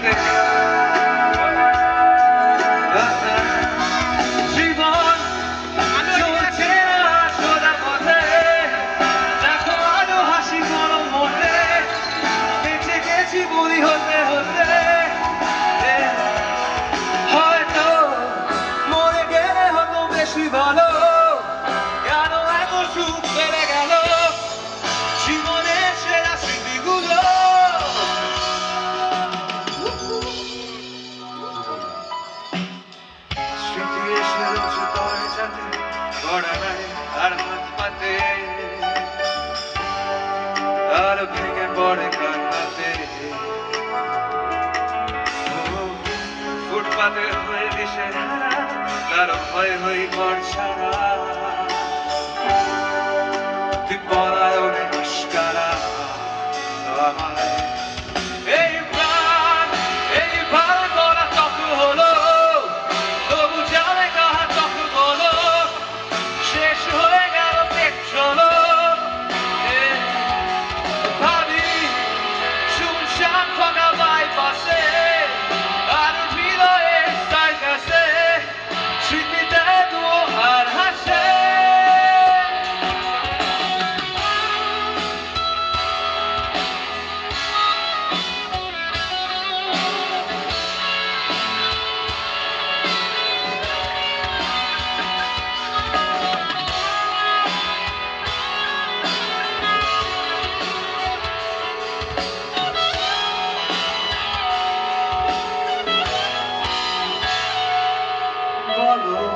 this. ছুতোয় সাথে গড়ায় আর হাত পাতে আর ভেঙে পড়ে কান্নাতে ফুটপাতে হয়ে দিশে তার ভয় হয়ে ঘর সারা বলো,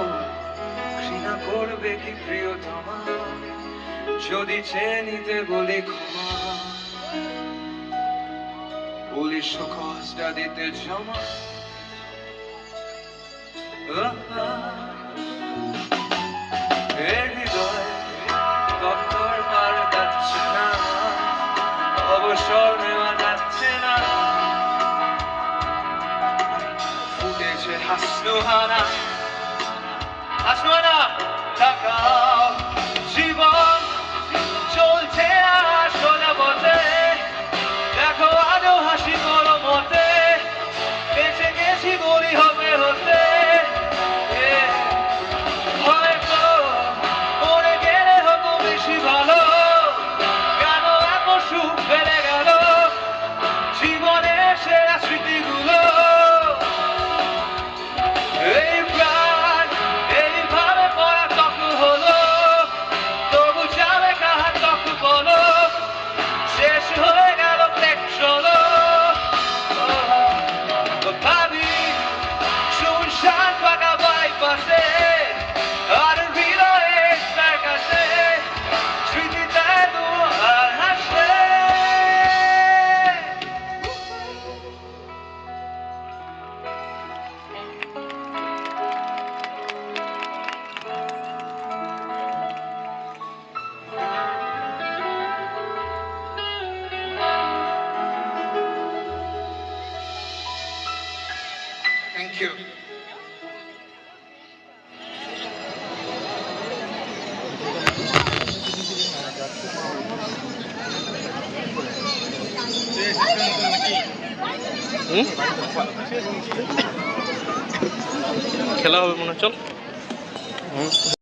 ঘৃণা করবে কি প্রিয়তমা? যদি চেয়ে নিতে বলি ক্ষমা। বলি সুখটা দিতে জমা। অবসর নেওয়া যাচ্ছে Asuna, Takao. thank you. খেলা হবে মনে চল